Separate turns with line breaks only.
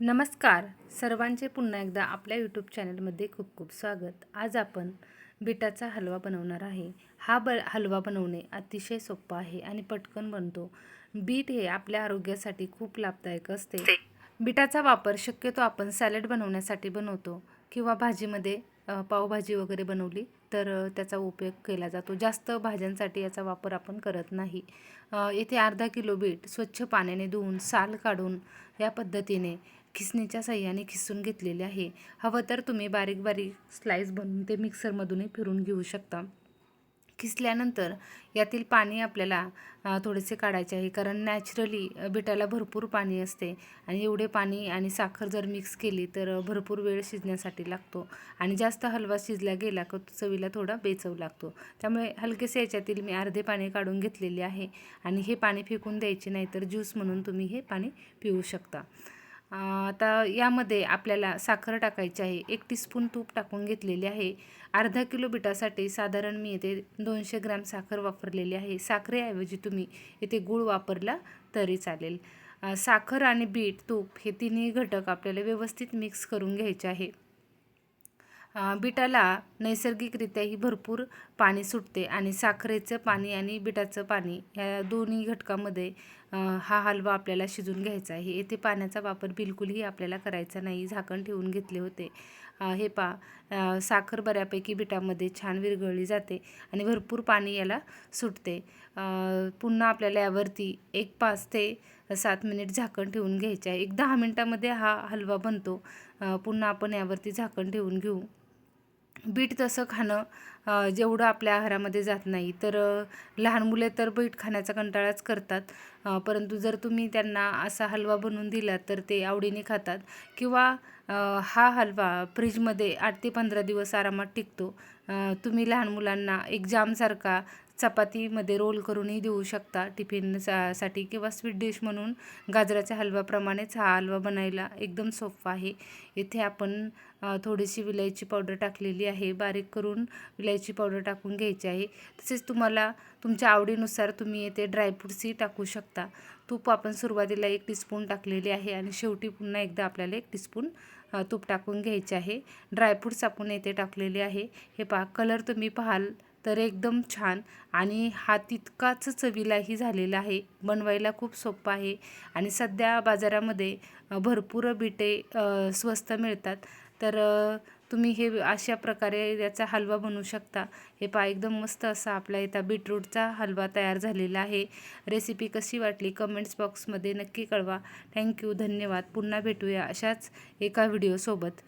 नमस्कार. सर्वांचे पुन्हा एकदा आपल्या यूट्यूब चॅनलमध्ये खूप खूप स्वागत. आज आपण बिटाचा हलवा बनवणार आहे. हा ब हलवा बनवणे अतिशय सोपा आहे आणि पटकन बनतो. बीट हे आपल्या आरोग्यासाठी खूप लाभदायक असते. बिटाचा वापर शक्यतो आपण सॅलड बनवण्यासाठी बनवतो किंवा भाजीमध्ये पावभाजी वगैरे बनवली तर त्याचा उपयोग केला जातो. जास्त भाज्यांसाठी याचा वापर आपण करत नाही. येथे अर्धा किलो बीट स्वच्छ पाण्याने धुवून साल काढून या पद्धतीने खिसणीच्या सहाय्याने खिसून घेतलेले आहे. हवं तर तुम्ही बारीक बारीक स्लाईस बनवून ते मिक्सरमधूनही फिरून घेऊ शकता. खिसल्यानंतर यातील पाणी आपल्याला थोडेसे काढायचे आहे. कारण नॅचरली बिटाला भरपूर पाणी असते आणि एवढे पाणी आणि साखर जर मिक्स केली तर भरपूर वेळ शिजण्यासाठी लागतो. आणि जास्त हलवा शिजला गेला का चवीला थोडा बेचव लागतो. त्यामुळे हलकेसे याच्यातील मी अर्धे पाणी काढून घेतलेले आहे. आणि हे पाणी फेकून द्यायचे नाही तर ज्यूस म्हणून तुम्ही हे पाणी पिऊ शकता. आता यामध्ये आपल्याला साखर टाकायची आहे. एक टीस्पून तूप टाकून घेतलेले आहे. अर्धा किलो बिटासाठी साधारण मी येथे दोनशे ग्रॅम साखर वापरलेली आहे. साखरेऐवजी तुम्ही येथे गूळ वापरला तरी चालेल. साखर आणि बीट तूप हे तिन्ही घटक आपल्याला व्यवस्थित मिक्स करून घ्यायचे आहे. बिटाला नैसर्गिकरित्याही भरपूर पाणी सुटते आणि साखरेचं पाणी आणि बिटाचं पाणी ह्या दोन्ही घटकामध्ये हा हलवा आपल्याला शिजून घ्यायचा आहे. येथे पाण्याचा वापर बिलकुलही आपल्याला करायचा नाही. झाकण ठेवून घेतले होते. हे पा साखर बऱ्यापैकी बिटामध्ये छान विरघळली जाते आणि भरपूर पाणी याला सुटते. पुन्हा आपल्याला यावरती एक पाच ते सात मिनिट झाकण ठेवून घ्यायचे आहे. एक दहा मिनटामध्ये हा हलवा बनतो. पुन्हा आपण यावरती झाकण ठेवून घेऊ. बीट तसं खाणं अ, जेवढं आपल्या आहारामध्ये जात नाही तर लहान मुले तर बैठ खाण्याचा कंटाळाच करतात. परंतु जर तुम्ही त्यांना असा हलवा बनवून दिला तर ते आवडीने खातात. किंवा हा हलवा फ्रीजमध्ये आठ ते पंधरा दिवस आरामात टिकतो. तुम्ही लहान मुलांना एक जामसारखा चपातीमध्ये रोल करूनही देऊ शकता टिफिन सा साठी किंवा स्वीट डिश म्हणून. गाजराच्या हलव्याप्रमाणेच हा हलवा बनायला एकदम सोपा आहे. इथे आपण थोडीशी विलायची पावडर टाकलेली आहे. बारीक करून विलायची पावडर टाकून घ्यायची आहे. तसेच तुम्हाला तुमच्या आवडीनुसार तुम्ही येथे ड्रायफ्रूट्सही टाकू शकता. तूप आपण सुरुवातीला एक टीस्पून टाकलेली आहे आणि शेवटी पुन्हा एकदा आपल्याला एक टीस्पून तूप टाकून घ्यायचे आहे. ड्रायफ्रूट्स आपण येथे टाकलेले आहे. हे पहा कलर तुम्ही पाहाल तर एकदम छान आणि हा तितकाच चवीलाही झालेला आहे. बनवायला खूप सोपं आहे आणि सध्या बाजारामध्ये भरपूर बिटे स्वस्त मिळतात. तर तुम्ही हे अशा प्रकारे याचा हलवा बनवू शकता. हे पहा एकदम मस्त असा आपला इथं बीटरूटचा हलवा तयार झालेला आहे. रेसिपी कशी वाटली कमेंट्स बॉक्समध्ये नक्की कळवा. थँक्यू धन्यवाद. पुन्हा भेटूया अशाच एका व्हिडिओसोबत